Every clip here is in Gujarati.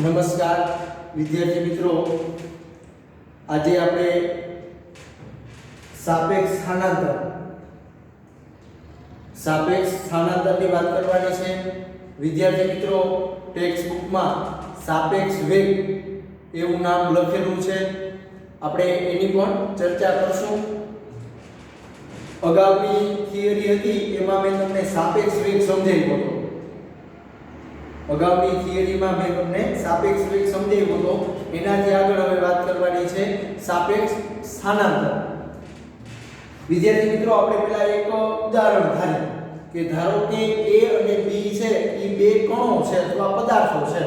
નમસ્કાર, વિદ્યાર્થી મિત્રો. આજે આપણે સાપેક્ષ સ્થાનાંતર. સાપેક્ષ સ્થાનાંતરની વાત કરવાની છે. વિદ્યાર્થી મિત્રો ટેક્સ્ટ બુકમાં સાપેક્ષ વેગ એવું નામ લખેલું છે. આપણે એની પણ ચર્ચા કરશું. અગાઉની થિયરી હતી, એમાં મેં તમને સાપેક્ષ વેગ સમજાવ્યો હતો. અગાઉની થિયરીમાં મેં તમને સાપેક્ષ વેગ સમજાવ્યો હતો. એનાથી આગળ હવે વાત કરવાની છે સાપેક્ષ સ્થાનાંતર. વિદ્યાર્થી મિત્રો, આપણે પહેલા એક ઉદાહરણ ધારીએ કે ધારો કે એ અને બી છે, એ બે કણો છે અથવા પદાર્થો છે.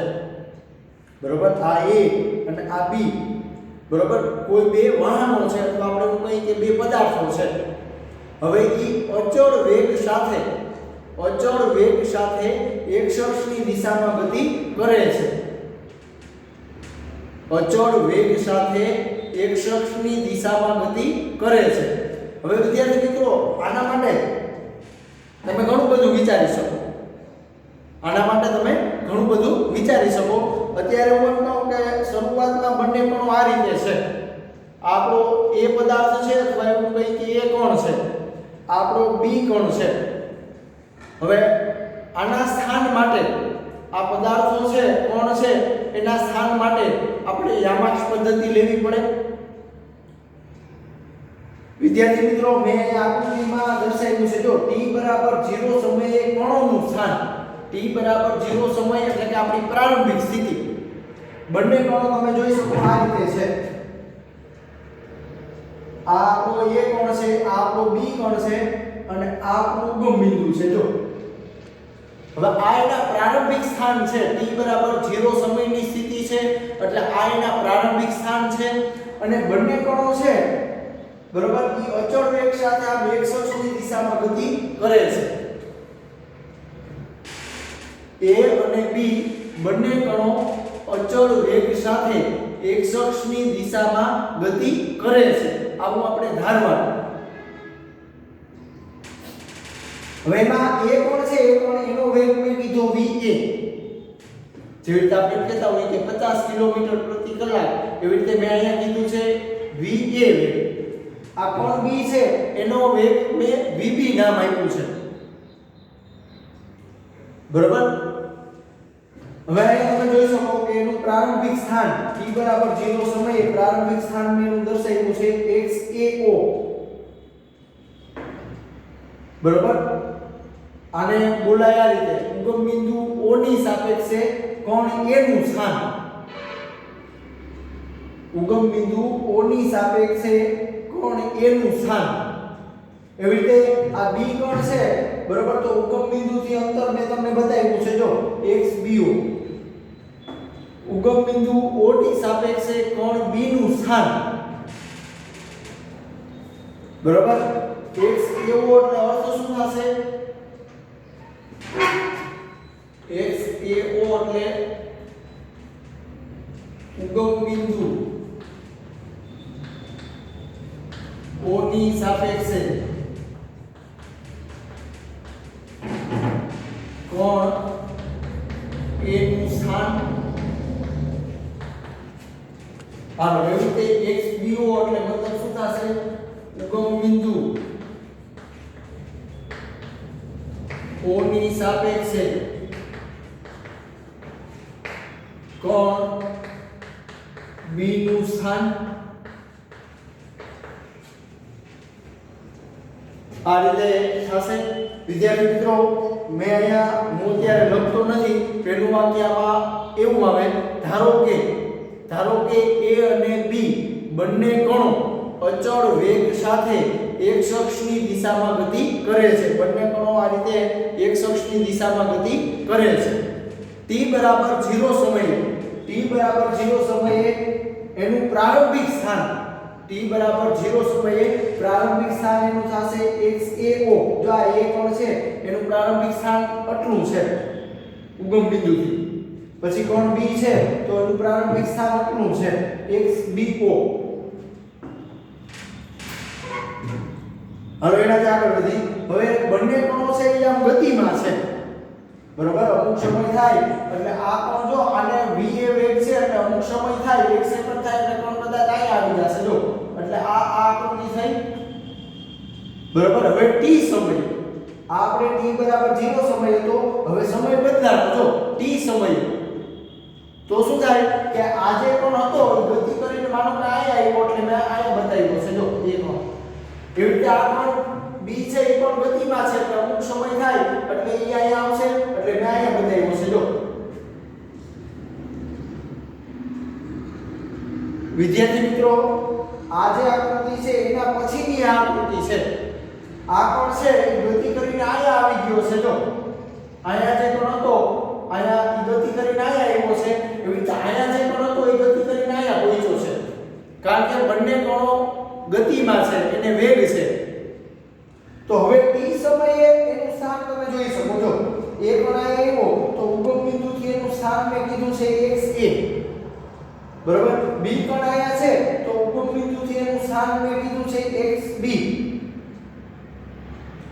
બરોબર? આ એ અને આ બી બરોબર? કોઈ બે વાહનો છે અથવા આપણે એવું કહીએ કે બે પદાર્થો છે. હવે એ અચળ વેગ સાથે અચળ વેગ સાથે એક્સની દિશામાં ગતિ કરે છે. અચળ વેગ સાથે એક્સની દિશામાં ગતિ કરે છે. હવે વિદ્યાર્થી મિત્રો, આના માટે તમે ઘણું બધું વિચારી શકો. આના માટે તમે ઘણું બધું વિચારી શકો. અત્યારે હું એમ કહું કે શરૂઆતમાં બંને કણો આ રીતે છે. આપણો એ પદાર્થ છે અથવા એવું કહી કે એ કોણ છે. આપણો બી કોણ છે. હવે આના સ્થાન માટે આ પદાર્થો છે, કોણ છે, એના સ્થાન માટે આપણે યામાક્ષ પદ્ધતિ લેવી પડે. વિદ્યાર્થી મિત્રો, મેં આકૃતિમાં દર્શાવ્યું છે, જો t બરાબર 0 સમયે કણોનું સ્થાન, t બરાબર 0 સમય એટલે કે આપણી પ્રારંભિક સ્થિતિ. બંને કણો તમે જોઈ શકો આ રીતે છે. આ આપણો a કોણ છે, આ આપણો b કોણ છે અને આ ઉગમ બિંદુ છે, જો. હવે આ એના પ્રારંભિક સ્થાન છે, t બરાબર 0 સમયની સ્થિતિ છે, એટલે આ એના પ્રારંભિક સ્થાન છે. અને બંને કણો છે, બરોબર, ઈ અચળ વેગ સાથે આ વેગ સક્ષની દિશામાં ગતિ કરે છે. A અને b બંને કણો અચળ વેગ સાથે x અક્ષની દિશામાં ગતિ કરે છે. આવું આપણે ધારવાનું. હવે એમાં a કોણ છે? એ કોણ? એનો વેગ મેં કીધો va જેવી રીતે આપણે કહેતા હોય કે 50 કિલોમીટર પ્રતિ કલાક, એવી રીતે મેં અહીંયા કીધું છે va વેગ. આ કોણ b છે? એનો વેગ મેં vb નામ આપ્યું છે. બરાબર? હવે તમે જોઈ શકો કે એનું પ્રારંભિક સ્થાન t બરાબર 0 સમયે પ્રારંભિક સ્થાન મેં એનું દર્શાવ્યું છે xao બરોબર? આને બોલાયા રીતે. ઉગમ બિંદુ O ની સાપેક્ષે કોણ A નું સ્થાન? ઉગમ બિંદુ O ની સાપેક્ષે કોણ A નું સ્થાન? એવી રીતે આ B કોણ છે? બરોબર, તો ઉગમ બિંદુથી અંતર મેં તમને બતાવ્યું છે, જો XBO ઉગમ બિંદુ O ની સાપેક્ષે કોણ B નું સ્થાન? બરોબર? x એવો એટલે અર્થ શું થશે? X એવો એટલે ઉગમ બિંદુ O ની સાપેક્ષે સાથે એક અક્ષની દિશામાં ગતિ કરે છે. બંને કણો આ રીતે એક અક્ષની દિશામાં ગતિ કરે છે. t બરાબર 0 સમયે, t બરાબર 0 સમયે એનું પ્રારંભિક સ્થાન, t બરાબર 0 સમયે પ્રારંભિક સ્થાન એનું થશે xao જો આ a કોણ છે? એનું પ્રારંભિક સ્થાન આટલું છે. ઉગમ બિંદુથી. પછી કોણ b છે? તો એનું પ્રારંભિક સ્થાન આટલું છે. Xbo હવે એનાથી આગળ વધી. હવે બંને કણો છે એ આમ ગતિમાં છે. બરોબર? અમુક સમય થાય, એટલે આ કણ જો, આને v એ વેગ છે, એટલે અમુક સમય થાય એક સેકન્ડ થાય એટલે કણ કદાચ અહીંયા આવી જશે, જો. એટલે આ આ આકૃતિ થઈ બરોબર? હવે t સમય. આ આપણે t બરાબર 0 સમય હતો, હવે સમય બદલાતો, જો. T સમય. તો શું થાય? કે આજે કણ હતો ગતિ કરીને માનો કે આ આવ્યો, એટલે મેં આ બતાવ્યો છે, જો. એ કોણ? એવી રીતે આ પણ b છે એ પણ ગતિમાં છે, એટલે અમુક સમય થાય, એટલે એ અહીંયા આવશે, એટલે મેં અહીંયા બતાવ્યો છે જો. વિદ્યાર્થી મિત્રો, આ જે આકૃતિ છે, એના પછીની આ આકૃતિ છે. આ કોણ છે ગતિ કરીને અહીંયા આવી ગયો છે, જો. અહીંયા જે કોણ હતો, અહીંયા ગતિ કરીને અહીંયા આવ્યો છે. એવી રીતે અહીંયા જે કોણ હતો, એ ગતિ કરીને અહીંયા પહોંચ્યો છે. કારણ કે બંને કણો ગતિમાં છે, એને વેગ છે. તો હવે t સમયે એનું સ્થાન તમે જોઈ શકો છો. એક અહીંયા આવ્યો તો ઉગમ બિંદુથી એનું સ્થાન મેં કીધું છે x a બરાબર? b કોણ અહીંયા છે, તો ઉગમ બિંદુથી એનું સ્થાન મેં કીધું છે xb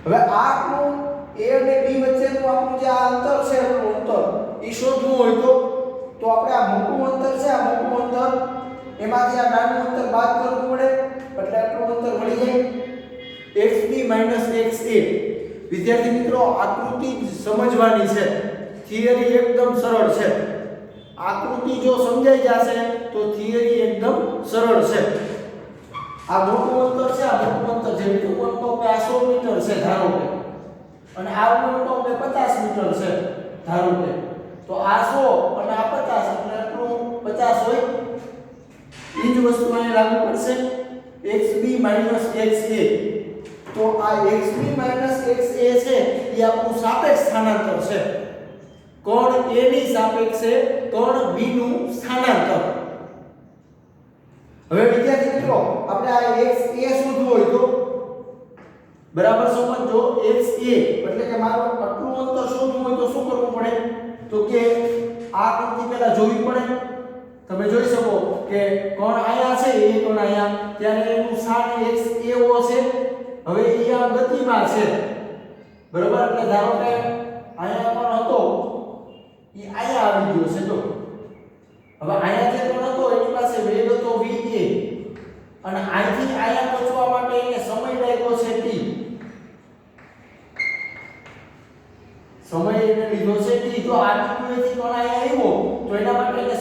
હવે આ આપણું a અને b વચ્ચેનું આપણું જે આ અંતર છે, આપણું અંતર એ શોધવું હોય તો? તો આપણે આ મોટું અંતર છે, આ મોટું અંતર, એમાંથી આ નાનું અંતર બાદ કરવું પડે? એટલે આટલું અંતર મળી જાય. Xb xa વિદ્યાર્થી મિત્રો, આકૃતિ સમજવાની છે. થિયરી એકદમ સરળ છે. આકૃતિ જો સમજાઈ જશે, તો થિયરી એકદમ સરળ છે. આ મોટું અંતર છે, આ મોટું અંતર કે હું કહું કે આ સો મીટર છે ધારો કે. અને આ મોટું કે 50 મીટર છે ધારો કે. તો આ સો અને આ 50 એટલે આટલું 50 હોય. એ જ વસ્તુ અહીંયા લાગુ પડશે. Xb xa. તો આ xb xa છે, એ આપણું સાપેક્ષ સ્થાનાંતર છે. કોણ a ની સાપેક્ષે, કોણ b નું સ્થાનાંતર. હવે વિદ્યાર્થી મિત્રો, આપણે આ x a શોધવું હોય તો? બરાબર સમજો, x a, એટલે કે મારો આટલું અંતર શોધવું હોય તો શું કરવું પડે? તો કે આ આકૃતિ પહેલા જોવી પડે. તમે જોઈ શકો. કે કોણ આયા છે એ કોણ આયા? ત્યારે એનું સ્થાન x એવો છે. હવે એ આ ગતિમાં છે. બરાબર? એટલે ધારો કે આયા કોણ હતો? એ આયા આવી ગયો છે જો. હવે આયા જે કોણ હતો, એની પાસે વેગ હતો v a. અને અહીંથી આયા પહોંચવા માટે એને સમય લાગ્યો છે t. સમય એને લીધો છે t. તો આ બિંદુએથી કોણ આયા આવ્યો? તો એના માટે એને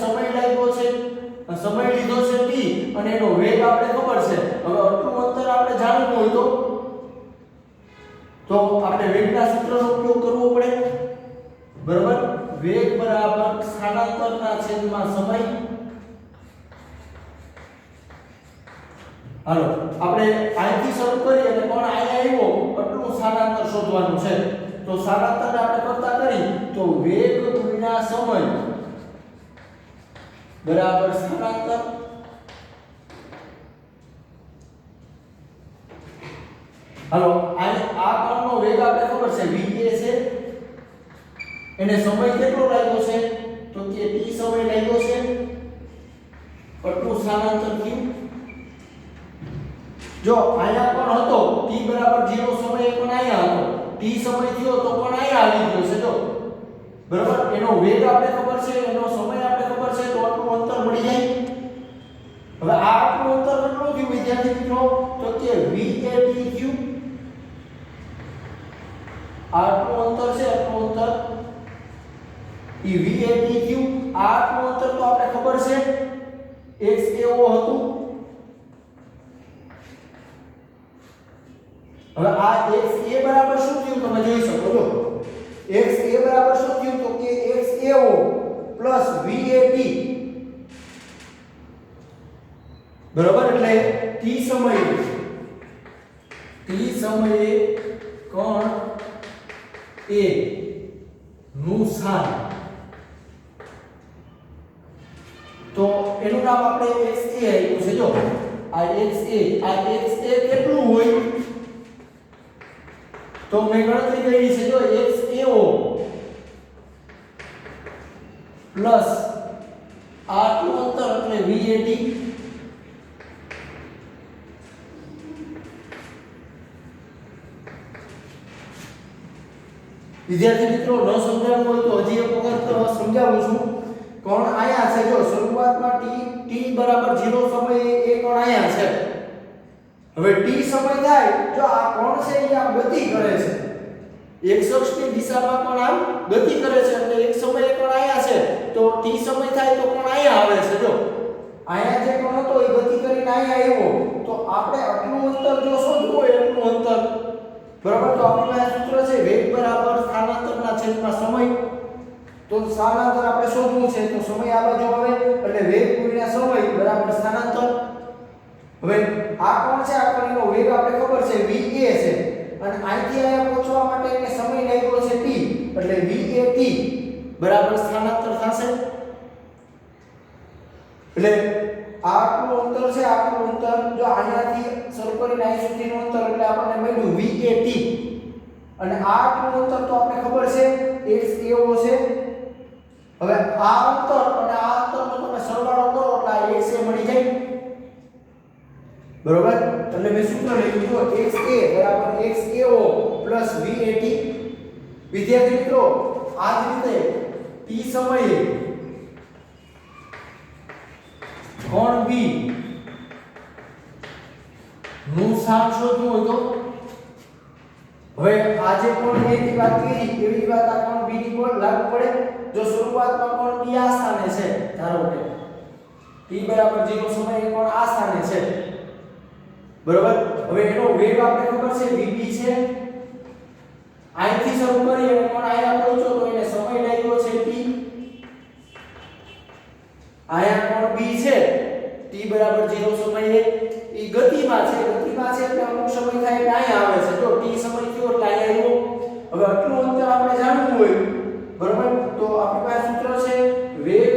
સમય લીધો છે t અને એનો વેગ આપણે ખબર છે. હવે આટલું અંતર આપણે જાણવું હોય તો? તો આપણે વેગના સૂત્રનો ઉપયોગ કરવો પડે. બરાબર? વેગ બરાબર સ્થાનાંતરના છેદમાં સમય. હાલો, આપણે અહીંથી શરૂ કરીએ અને કોણ અહીંયા આવ્યો? આટલું સ્થાનાંતર શોધવાનું છે. તો સ્થાનાંતર આપણે કરતા કરી. તો વેગ ગુણ્યા સમય. બરાબર સ્થાનાંતર? હાલો આ આ કોણનો વેગ આપણે ખબર છે va છે. એને સમય કેટલો લાગ્યો છે? તો કે t સમય લાગ્યો છે? આટલું સ્થાનાંતર થયું. જો આયા પણ હતો t બરાબર 0 સમયે પણ આયા હતો. t સમય થયો તો પણ આયા આવી ગયો છે, જો. બરાબર? એનો વેગ આપણે ખબર છે, એનો સમય આપણે ખબર છે, તો આટલું અંતર મળી જાય. હવે આ આટલું અંતર કેટલું થયું, વિદ્યાર્થી મિત્રો? તો કે vat થયું આટલું અંતર છે આટલું અંતર. ઈ vat થયું આટલું અંતર તો આપણે ખબર છે, x એવો હતું. હવે આ x એ બરાબર શું થયું? તમે જોઈ શકો છો. X a બરાબર શું થયું તો કે x પ્લસ vat બરાબર? એટલે t સમયે t સમયે કોણ? A નું સ્થાન તો એનું નામ આપણે xa આપ્યું છે. જો, આ xa આ xa કેટલું હોય? તો મેં ગણતરી કરી છે. જો xao પ્લસ આટલું અંતર એટલે વીએટી વિદ્યાર્થી મિત્રો, ન સમજાવું હોય તો હજી એક વખત સમજાવું છું. કોણ આયા છે? જો શરૂઆતમાં t t બરાબર 0 સમયે એ કોણ આયા છે? હવે t સમય થાય, જો આ કોણ છે એ આ ગતિ કરે છે. એક અક્ષની દિશામાં પણ આમ ગતિ કરે છે એટલે એક સમયે કોણ આયા છે. તો t સમય થાય તો કોણ આયા આવે છે, જો. આયા જે કોણ હતો એ ગતિ કરીને આયા આવ્યો. તો આપણે આટલું અંતર જો શોધવું હોય એટલું અંતર. બરાબર? તો આપણને આ સૂત્ર છે, વેગ બરાબર સ્થાનાંતરના છેદમાં સમય. તો સ્થાનાંતર આપણે શોધવું છે, તો સમય આ બાજુ આવે, એટલે વેગ ગુણ્યા સમય બરાબર સ્થાનાંતર. હવે આ કોણ છે? આ કોણીનો વેગ આપણે ખબર છે va છે. અને અહીંથી અહીંયા પહોંચવા માટે એને સમય લાગ્યો છે t એટલે vat બરાબર સ્થાનાંતર થશે? એટલે આટલું અંતર છે, આટલું અંતર જો અહીંયાથી શરૂ કરીને અહીં સુધીનું અંતર, એટલે આપણને મળ્યું vat અને આટલું અંતર તો આપણે ખબર છે XAO છે. હવે આ અંતર અને આ અંતરનો તમે સરવાળો કરો, એટલે આ XA મળી જાય. બરોબર? એટલે મેં સૂત્ર લખ્યું જો xa બરાબર xao vat વિદ્યાર્થી મિત્રો, આ જ રીતે t સમયે કોણ b નું સ્થાન શોધવું હોય તો? હવે આજે કોણ a ની વાત કરી, એવી વાત આ કોણ b ની કોણ લાગુ પડે? જો શરૂઆતમાં કોણ b આ સ્થાને છે, ધારો કે. બરાબર 0 સમયે કોણ આ સ્થાને છે. બરોબર? હવે એનો વેગ આપણે ખબર છે vb છે. અહીંથી શરૂ કરીએ અને કોણ અહીંયા પહોંચો તો એને સમય છે t? આયા કોણ b છે? T બરાબર 0 સમયે. ઈ ગતિમાં છે ગતિમાં છે એટલે અમુક સમય થાય એટલે અહીંયા આવે છે. તો t સમય થયો એટલે આવ્યો. હવે આટલું અંતર આપણે જાણવું હોય, બરાબર? તો આપણી પાસે સૂત્ર છે, વેગ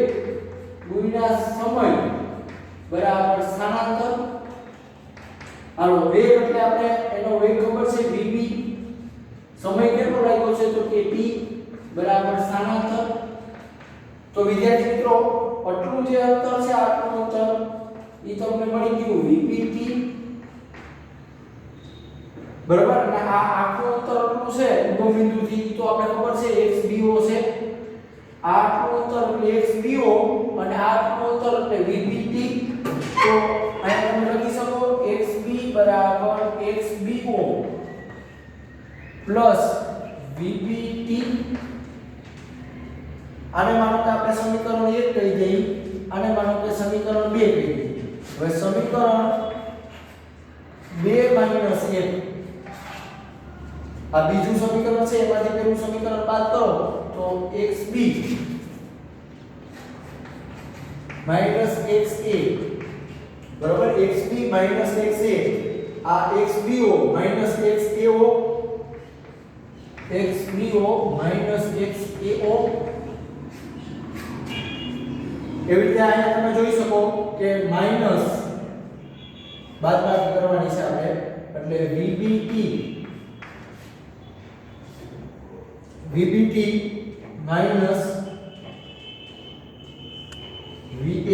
ગુણ્યા સમય બરાબર સ્થાનાંતર. હાલો, વેગ એટલે આપણે, એનો વેગ ખબર છે? Vb. સમય કેટલો લાગ્યો છે? તો કે t. બરાબર સ્થાનાંતર તો વિદ્યાર્થી મિત્રો, આટલું જે અંતર છે, આટલું અંતર એ તમને મળી ગયું. Vpt બરાબર? અને આ આખું અંતર આટલું છે ઉગમ બિંદુથી તો આપણે ખબર છે xbo છે. આ આટલું અંતર એટલે xbo અને આ આટલું અંતર એટલે vpt તો અહીંયા તમે લખી શકો xb બરાબર xbo પ્લસ આને માનો કે આપણે સમીકરણ 1 કહી દઈએ અને માનો કે સમીકરણ 2 કહી દઈએ. હવે સમીકરણ 2 1 આ બીજું સમીકરણ છે, એમાંથી પેલું સમીકરણ બાદ કરો, તો xb xa બરાબર? xb xa આ xbo xao xbo xao એવી રીતે અહીંયા તમે જોઈ શકો કે માઇનસ બાદબાકી કરવાની છે આપણે, એટલે VBT VBT માઇનસ VAT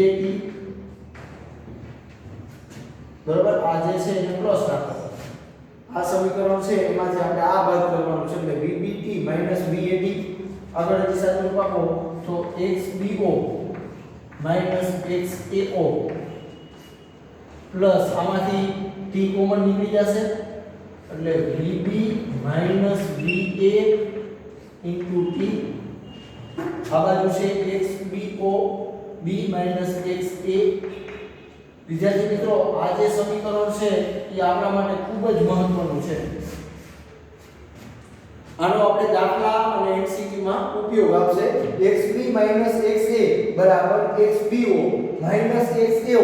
બરોબર? આ જે છે એને પ્લસ રાખો. આ સમીકરણ છે એમાંથી આપણે આ બાદ કરવાનું છે, એટલે VBT VAT આગળ દિશા તરફ આપો, તો XBO માઇનસ ઓ. પ્લસ આમાંથી ટી કોમન નીકળી જશે. એટલે VB minus A into T. આ બાજુ છે XBO B માઇનસ એ. વિદ્યાર્થી મિત્રો, આ જે સમીકરણ છે એ આપણા માટે ખૂબ જ મહત્વનું છે. આનો આપણે દાખલા અને MCQ માં ઉપયોગ આવશે એક્સ xa બરાબર xbo xao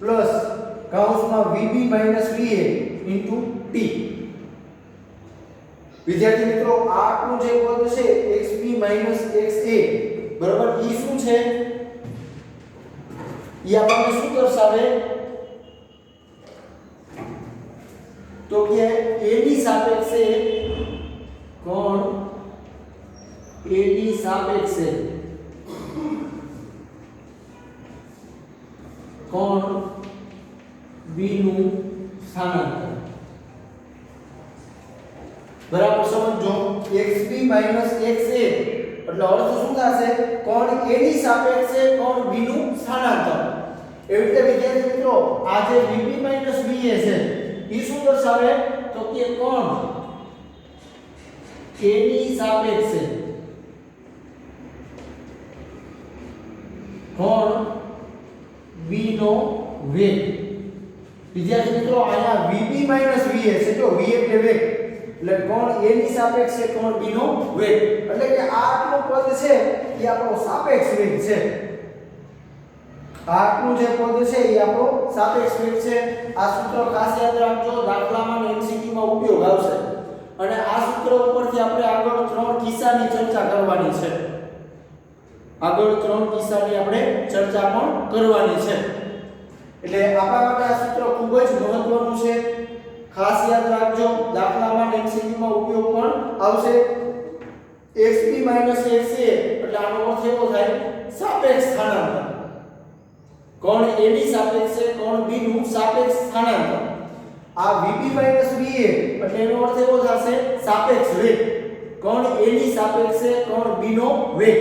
પ્લસ કૌંસમાં vb va t. વિદ્યાર્થી મિત્રો આ આટલું જે પદ છે xb xa બરાબર ઈ શું છે? ઈ આપણને શું દર્શાવે? તો કે a ની સાપેક્ષે કોણ? A ની સાપેક્ષે કોણ b નું સ્થાનાંતર બરાબર સમજો xb xa એટલે અર્થ શું થશે? કોણ a ની સાપેક્ષે કોણ b નું સ્થાનાંતર એવી રીતે વિદ્યાર્થી મિત્રો, આ જે vb va છે એ શું દર્શાવે? તો કે કોણ a ની સાપેક્ષે કોણ b નો વેગ. વિદ્યાર્થી મિત્રો, અહીંયા vb VS જો v એટલે વેગ. એટલે કોણ a ની સાપેક્ષે, કોણ b નો વેગ. એટલે કે આ આટલું પદ છે, એ આપણો સાપેક્ષ વેગ છે. આટલું જે પદ છે, એ આપણો સાપેક્ષ વેગ છે. આ સૂત્ર ખાસ યાદ રાખજો, દાખલામાં MCQ માં ઉપયોગ આવશે. અને આ સૂત્ર ઉપરથી આપણે આગળ ત્રણ કિસ્સાની ચર્ચા કરવાની છે. આગળ ત્રણ કિસ્સાની આપણે ચર્ચા પણ કરવાની છે. એટલે આપણા માટે આ સૂત્ર ખૂબ જ મહત્વનું છે. ખાસ યાદ રાખજો દાખલામાં માટે MCQ માં ઉપયોગ પણ આવશે. Xp xa એટલે આનો અર્થ એવો થાય સાપેક્ષ સ્થાનાંતર. કોણ a ની સાપેક્ષે, કોણ b નું સાપેક્ષ સ્થાનાંતર. આ vp va એટલે એનો અર્થ એવો થશે સાપેક્ષ વેગ. કોણ a ની સાપેક્ષે, કોણ b નો વેગ.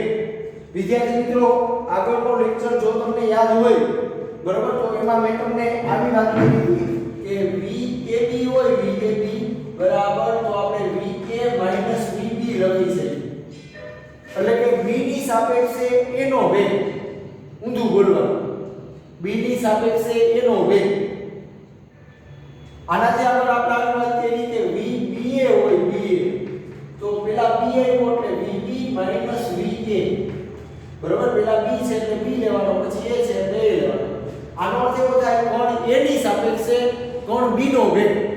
વિદ્યાર્થી મિત્રો, આગળનો લેક્ચર જો તમને યાદ હોય બરોબર? તો એમાં મેં તમને આવી વાત કરી હતી કે vab હોય vab બરાબર, તો આપણે va vb લખી છે એટલે કે b ની સાપેક્ષે a નો વેગ. ઊંધું બોલવાનું. B ની સાપેક્ષે a નો વેગ. આનાથી આગળ આપણે આગળ વાત કરી કે v ba હોય ba તો પેલા b આવ્યો એટલે vb va બરોબર? પેલા b છે એટલે b લેવાનો, પછી a છે એટલે a લેવાનો. આનો અર્થ એવો થાય કોણ એ ની સાપેક્ષે કોણ બી નો વેગ.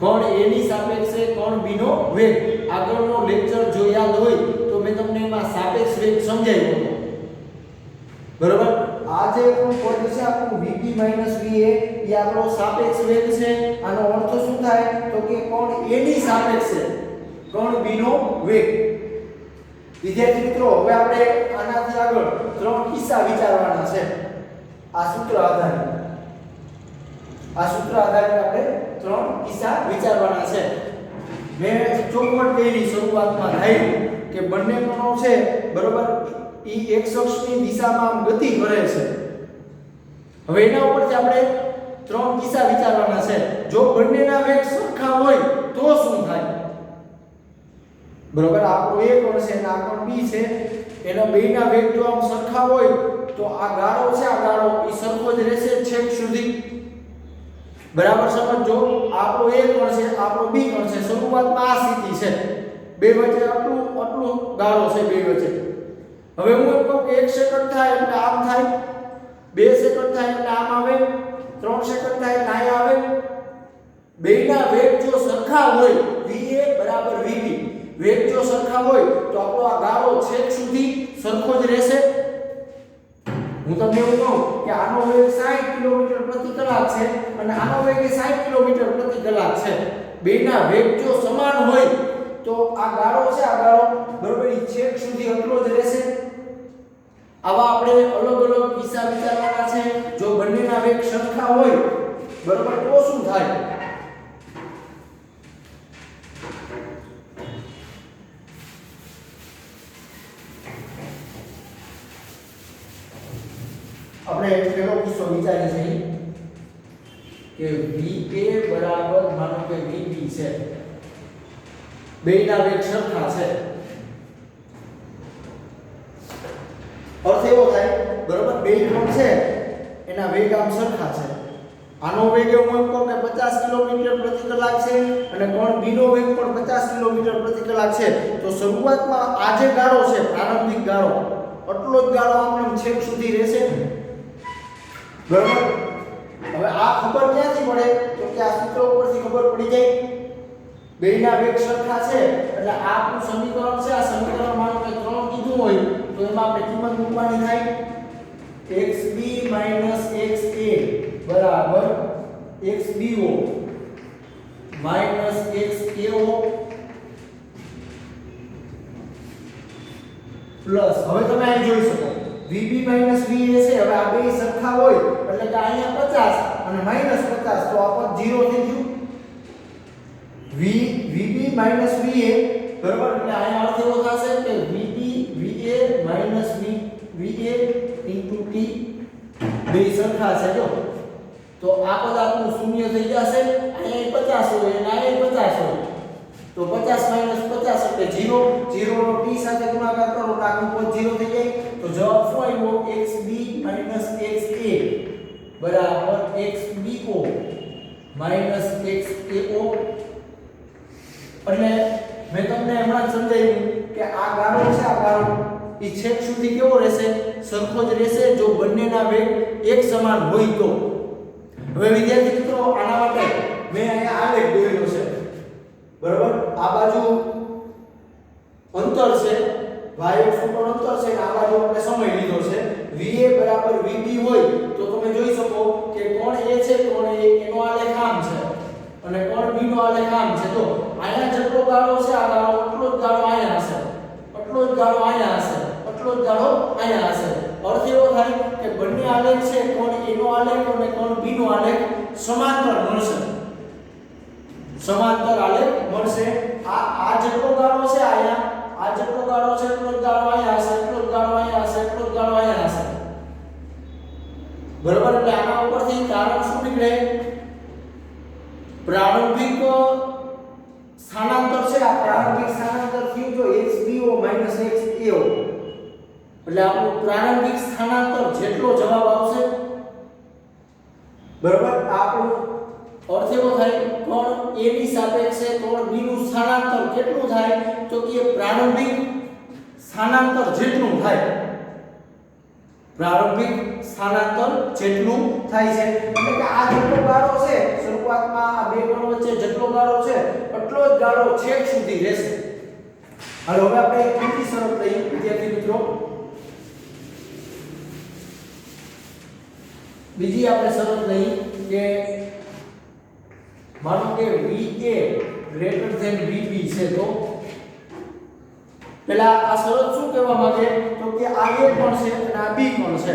કોણ એ ની સાપેક્ષે કોણ બી નો વેગ. આગળનો લેક્ચર જો યાદ હોય, તો મેં તમને એમાં સાપેક્ષ વેગ સમજાવ્યો હતો. બરોબર? આ જે પણ પદ છે, આપણું vp va એ આપણો સાપેક્ષ વેગ છે. આનો અર્થ શું થાય? તો કે કોણ a ની સાપેક્ષે કોણ b નો વેગ. વિદ્યાર્થી મિત્રો, હવે આપણે આનાથી આગળ ત્રણ કિસ્સા વિચારવાના છે. આ સૂત્ર આધારિત આ સૂત્ર આધારિત આપણે ત્રણ કિસ્સા વિચારવાના છે. મેં ચોખવટ કહેલી શરૂઆતમાં થાય કે બંને કણો છે, બરોબર? ઈ એક અક્ષની દિશામાં ગતિ કરે છે. હવે એના ઉપરથી આપણે ત્રણ કિસ્સા વિચારવાના છે. જો બંનેના વેગ સરખા હોય, તો શું થાય? બરોબર? આપણો એક કોણ છે અને આ કોણ બી છે? એના બેયના વેગ જો આમ સરખા હોય, તો આ ગાળો છે, આ ગાળો એ સરખો જ રહેશે છેક સુધી. બરાબર સમજો? આપણો એ કણ છે, આપણો બી કણ છે. શરૂઆતમાં આ સ્થિતિ છે. બે વચ્ચે આટલું આટલું ગાળો છે બે વચ્ચે. હવે હું એમ કહું કે એક સેકન્ડ થાય એટલે આમ થાય, બે સેકન્ડ થાય એટલે આમ આવે, ત્રણ સેકન્ડ થાય એટલે અહીં આવે. બેના વેગ જો સરખા હોય va બરાબર vb વેગ જો સરખા હોય તો આપણો આ ગાળો છેક સુધી સરખો જ રહેશે. હું તમને એવું કહું કે આનો વેગ 60 કિલોમીટર પ્રતિ કલાક છે અને આનો વેગ એ 60 કિલોમીટર પ્રતિ કલાક છે. બેના વેગ જો સમાન હોય તો આ ગાળો છે, આ ગાળો બરોબર છેક સુધી એટલો જ રહેશે. આવા આપણે અલગ અલગ કિસ્સા વિચારવાના છે. જો બંનેના વેગ સરખા હોય, બરોબર, તો શું થાય? આપણે પેલો કિસ્સો વિચારી છે કે VA બરાબર માનો કે VB છે. બેયના વેગ સરખા છે. અર્થ એવો થાય, બરોબર, બે કોણ છે? એના વેગ આમ સરખા છે. આનો વેગ હું એમ કહું કે 50 કિલોમીટર પ્રતિ કલાક છે અને કોણ બીનો વેગ પણ 50 કિલોમીટર પ્રતિ કલાક છે. તો શરૂઆતમાં આ જે ગાળો છે, પ્રારંભિક ગાળો, આટલો જ ગાળો આપણે છેક સુધી રહેશે બરાબર? હવે આ ખબર ક્યાંથી મળે? તો કે આ સૂત્ર ઉપરથી ખબર પડી જાય. બેયના વેગ સરખા છે, એટલે આ આપણું સમીકરણ છે. આ સમીકરણ માનો કે 3 કીધું હોય, તો એમાં આપણે કિંમત મૂકવાની થાય. xb xa, બરાબર? xbo xao પ્લસ હવે તમે અહીં જોઈ શકો. VB va છે, હવે આ બે સરખા હોય. એટલે કે અહીંયા 50 અને -50 તો આ પદ 0 થઈ ગયું. V V VB minus VA બરાબર? એટલે અહીંયા અર્થ એવો થશે કે VB, VA minus VA into T બે સરખા છે, જો. તો આ પદ આપણું શૂન્ય થઈ જશે. અહીંયા પચાસ હોય, અને અહીંયા પચાસ હોય. તો પચાસ માઇનસ પચાસ એટલે જીરો જીરો નો ટી સાથે ગુણાકાર કરો, તો આખું પદ જીરો થઈ જાય. તો જવાબ શું આવ્યો? X B minus X A બરાબર X B O minus X A O એટલે મેં તમને હમણાં સમજાવ્યું કે આ ગાળો છે, આ ગાળો. એ છેક સુધી કેવો રહેશે? સરખો જ રહેશે જો બંનેના વેગ એક સમાન હોય તો. હવે વિદ્યાર્થી મિત્રો, આના માટે મેં અહીંયા આ વેગ દોરેલો છે. બરાબર? આ બાજુ અંતર છે, y અક્ષ ઉપર અંતર છે, અને આ બાજુ આપણે સમય લીધો છે. Va બરાબર vb હોય તો તમે જોઈ શકો કે કોણ a છે, કોણ a એનો આલેખ આમ છે. અને કોણ b નો આલેખ છે. તો આયા જેટલો ગાળો છે, આ ગાળો એટલો જ ગાળો અહીંયા હશે. એટલો જ ગાળો અહીંયા હશે. એટલો જ ગાળો અહીંયા હશે. અર્થ એવો થાય કે બંને આલેખ છે, કોણ a નો આલેખ અને કોણ b નો આલેખ સમાંતર મળશે. સમાંતર આલેખ મળશે. આ આ જેટલો ગાળો છે અહીંયા આ જેટલો ગાળો છે એટલો જ ગાળો અહીંયા હશે એટલો જ ગાળો અહીંયા હશે એટલો જ ગાળો અહીંયા હશે બરાબર એટલે આના ઉપરથી કારણ શું નીકળે પ્રારંભિક સ્થાનાંતર છે આ પ્રારંભિક સ્થાનાંતર થયું જો xbo xao એટલે આપણું પ્રારંભિક સ્થાનાંતર જેટલો જવાબ આવશે, બરાબર આ આપણું અર્થ એવો થાય, કોણ એ ની સાપેક્ષે કોણ બી નું સ્થાનાંતર કેટલું થાય, તો કે પ્રારંભિક સ્થાનાંતર જેટલું થાય, પ્રારંભિક સ્થાનાંતર જેટલું થાય છે. એટલે કે આ જેટલો ગાળો છે, શરૂઆતમાં આ બે કણો વચ્ચે જેટલો ગાળો છે, એટલો જ ગાળો છેક સુધી રહેશે. હાલો, હવે આપણે એક બીજી શરત લઈએ, વિદ્યાર્થી મિત્રો. બીજી આપણે શરત લઈએ કે માનો કે VA ગ્રેટર ધેન VB છે તો? પેલા આ શરત શું કહેવા માંગે? તો કે આ A પણ છે અને આ B પણ છે?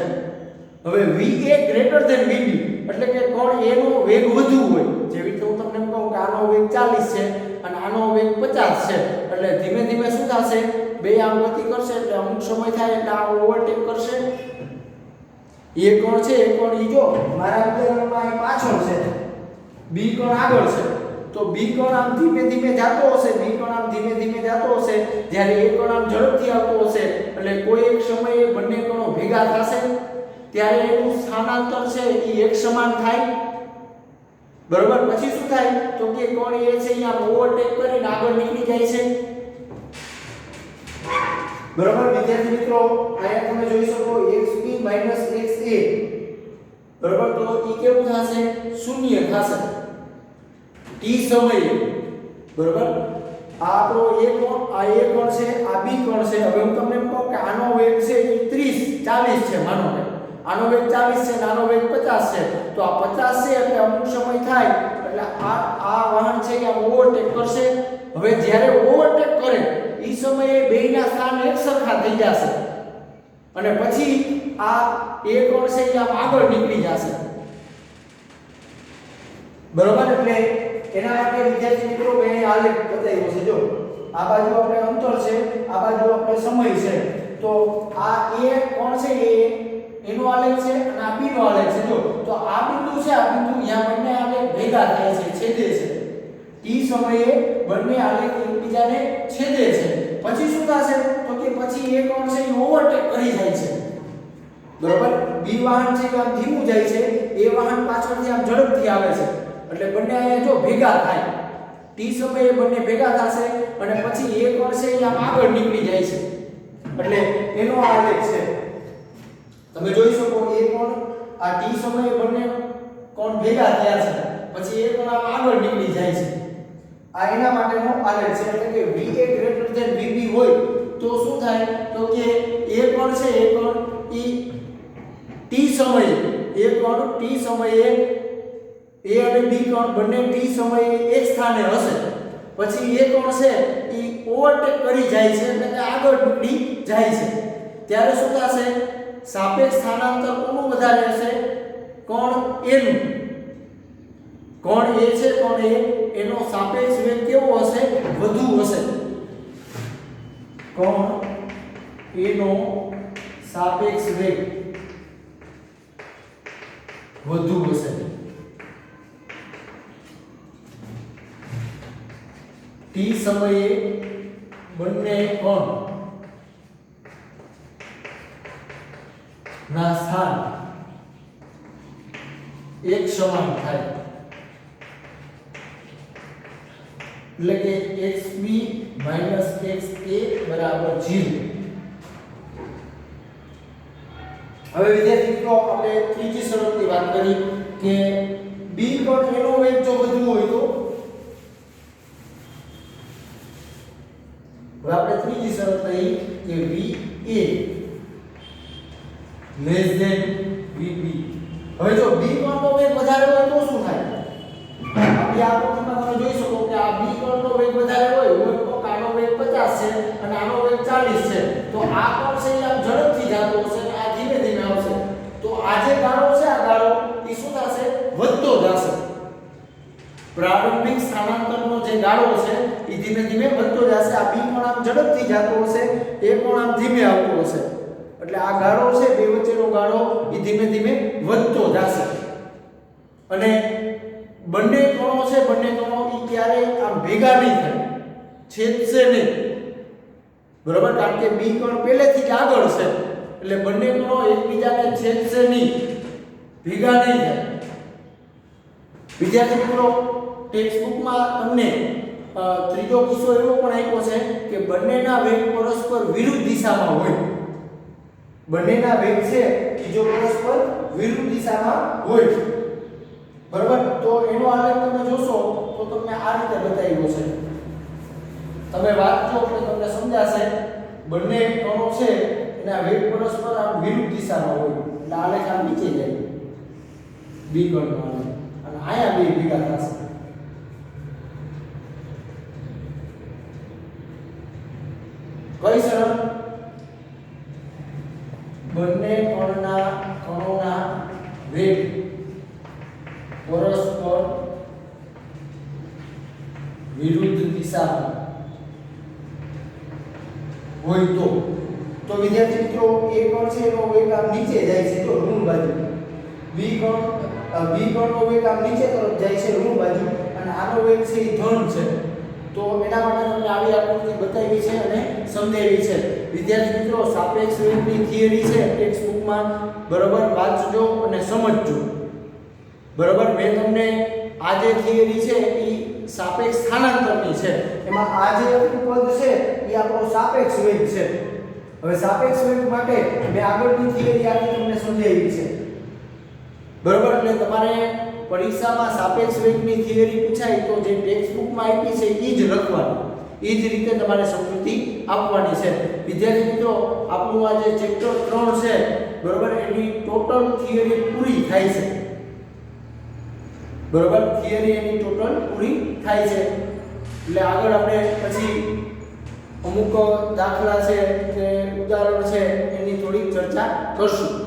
હવે VA ગ્રેટર ધેન VB એટલે કે કોણ A નો વેગ વધુ હોય. જેવી રીતે હું તમને કહું કે આનો વેગ 40 છે અને આનો વેગ 50 છે. એટલે ધીમે ધીમે શું થશે? બે આમ ગતિ કરશે એટલે અમુક સમય થાય એટલે આ ઓવરટેક કરશે. એ કોણ છે? એ કોણ ઈ જો? મારા ઉદાહરણમાં પાછળ છે. બી કણ આગળ છે? તો બી કણ આમ ધીમે ધીમે જતો હશે બી કણ આમ ધીમે ધીમે જાતો હશે, જ્યારે એ કણ આમ ઝડપથી આવતો હશે, એટલે કોઈ એક સમયે બંને કણો ભેગા થશે, ત્યારે એનું સ્થાનાંતર છે એ એક સમાન થાય. બરોબર? પછી શું થાય? તો કે કોણ એ છે અહીંયા ઓવરટેક કરીને આગળ નીકળી જાય છે. બરોબર? વિદ્યાર્થી મિત્રો, અહીંયા તમે જોઈ શકો xb xa બરોબર? તો ઈ કેવું થશે? શૂન્ય થશે. t સમયે. બરાબર? આ આપણો a કોણ? આ a કોણ છે? આ b કોણ છે? હવે હું તમને કહું કે આનો વેગ છે એ 30 40 છે, માનો કે. આનો વેગ 40 છે આનો વેગ 50 છે. તો આ 50 છે એટલે અમુક સમય થાય. એટલે આ આ વાહન છે કે ઓવરટેક કરશે. હવે જ્યારે ઓવરટેક કરે એ સમયે બેયના સ્થાન એક સરખા થઈ જશે. અને પછી આ એ કોણ છે? એ આગળ નીકળી જશે. બરોબર? એટલે એના માટે વિદ્યાર્થી મિત્રો, મેં આલેખ બતાવ્યો છે. જો, આ બાજુ આપણે અંતર છે, આ બાજુ આપણે સમય છે. તો આ એ કોણ છે? એ એનો આલેખ છે અને આ બી નો આલેખ છે. જો, તો આ બિંદુ છે, આ બિંદુ અહીંયા બંને આલેખ ભેગા થાય છે, છેદે છે. ઈ સમયે બંને આલેખ એકબીજાને છેદે છે. પછી શું થશે? તો કે પછી એ કોણ છે? એ ઓવરટેક કરી જાય છે. બરોબર? બી વાહન છે કે આમ ધીમું જાય છે, એ વાહન પાછળથી આમ ઝડપથી આવે છે. એટલે બંને અહીંયા જો ભેગા થાય. ટી સમયે બંને ભેગા થશે અને પછી એ કોણ છે એ આમ આગળ નીકળી જાય છે. એટલે એનો આ આલેખ છે. તમે જોઈ શકો એ કોણ? આ ટી સમયે બંને કોણ ભેગા થયા છે, પછી એ કોણ આમ આગળ નીકળી જાય છે. આ એના માટેનો આલેખ છે. એટલે કે VA ગ્રેટર ધેન VB હોય તો શું થાય? તો કે એ કોણ છે, એ કોણ ઈ ટી સમયે એ કોણ ટી સમયે એ અને બી કોણ બંને ટી સમયે એક સ્થાને હશે પછી એ કોણ છે? ઈ ઓવરટેક કરી જાય છે એટલે કે આગળ નીકળી જાય છે. ત્યારે શું થશે? સાપેક્ષ સ્થાનાંતર કોનું વધારે હશે? કોણ એનું? કોણ એ છે, કોણ એ? એનો સાપેક્ષ વેગ કેવો હશે. કણ? એનો સાપેક્ષ વેગ. વધુ હશે ટી સમયે બંને કણ ના સ્થાન એક સમાન થાય એટલે કે xb xa બરાબર 0 આપણે ત્રીજી શરતની વાત કરી કે b કણ એનો વેગ જો વધુ હોય તો? હવે આપણે ત્રીજી શરત લઈ કે va લેસ ધેન vb. હવે જો b પણ વેગ વધારે હોય તો શું થાય? આ આકૃતિમાં તમે જોઈ શકો કે આ b કણનો વેગ વધારે હોય હોય તો આનો વેગ 50 છે અને આનો વેગ 40 છે. તો આ પણ છે એ આમ ઝડપથી જતો હશે અને આ ધીમે ધીમે આવશે તો આ જે ગાળો છે આ શું થશે? વધતો જશે. પ્રારંભિક સ્થાનાંતરનો જે ગાળો છે એ ધીમે ધીમે વધતો જશે. આ બી કોણ આમ ઝડપથી જતો હશે, એ કોણ આમ ધીમે આવતો હશે. એટલે આ ગાળો છે, બે વચ્ચેનો ગાળો એ ધીમે ધીમે વધતો જશે. અને બંને કોણો છે, બંને કોણો એ ક્યારેય આમ ભેગા નહીં થાય. છેદશે નહીં. બરોબર? કારણ કે બી કોણ પહેલેથી જ આગળ છે. એટલે બંને કોણો એકબીજાને છેદશે નહીં. ભેગા નહીં થાય વિદ્યાર્થી મિત્રો ટેક્સ્ટબુકમાં તમને ત્રીજો કિસ્સો એવો પણ આપ્યો છે કે બંનેના વેગ પરસ્પર વિરુદ્ધ દિશામાં હોય. બંનેના વેગ છે એ જો પરસ્પર વિરુદ્ધ દિશામાં હોય. બરાબર? તો એનો આલેખ તમે જોશો તો તમને આ રીતે બતાવ્યો છે. તમે વાંચજો એટલે તમને સમજાશે, બંને કણો છે, એના વેગ પરસ્પર આમ વિરુદ્ધ દિશામાં હોય. એટલે આલેખ આમ નીચે જાય. B got. And I am a bigger person. Theory છે ટેક્સ્ટ બુકમાં બરાબર વાંચજો અને સમજજો. બરાબર? મેં તમને આ જે થિયરી છે, એ સાપેક્ષ સ્થાનાંતરની છે. એમાં આ જે પદ છે, એ આપણો સાપેક્ષ વેગ છે. હવે સાપેક્ષ વેગ માટે મેં આગળની થિયરી આપી તમને સમજાવી છે. બરાબર? એટલે તમારે પરીક્ષામાં સાપેક્ષ વેગની થિયરી પૂછાય તો જે ટેક્સ્ટ બુકમાં આપી છે એ જ લખવાનું. એ જ રીતે તમારે સમજૂતી આપવાની છે. વિદ્યાર્થી મિત્રો, આપણું આ જે ચેપ્ટર 3 છે, બરોબર, એની ટોટલ થિયરી પૂરી થાય છે. બરોબર થિયરી એની ટોટલ પૂરી થાય છે. એટલે આગળ આપણે પછી અમુક દાખલા છે, કે ઉદાહરણ છે, એની થોડીક ચર્ચા કરશું.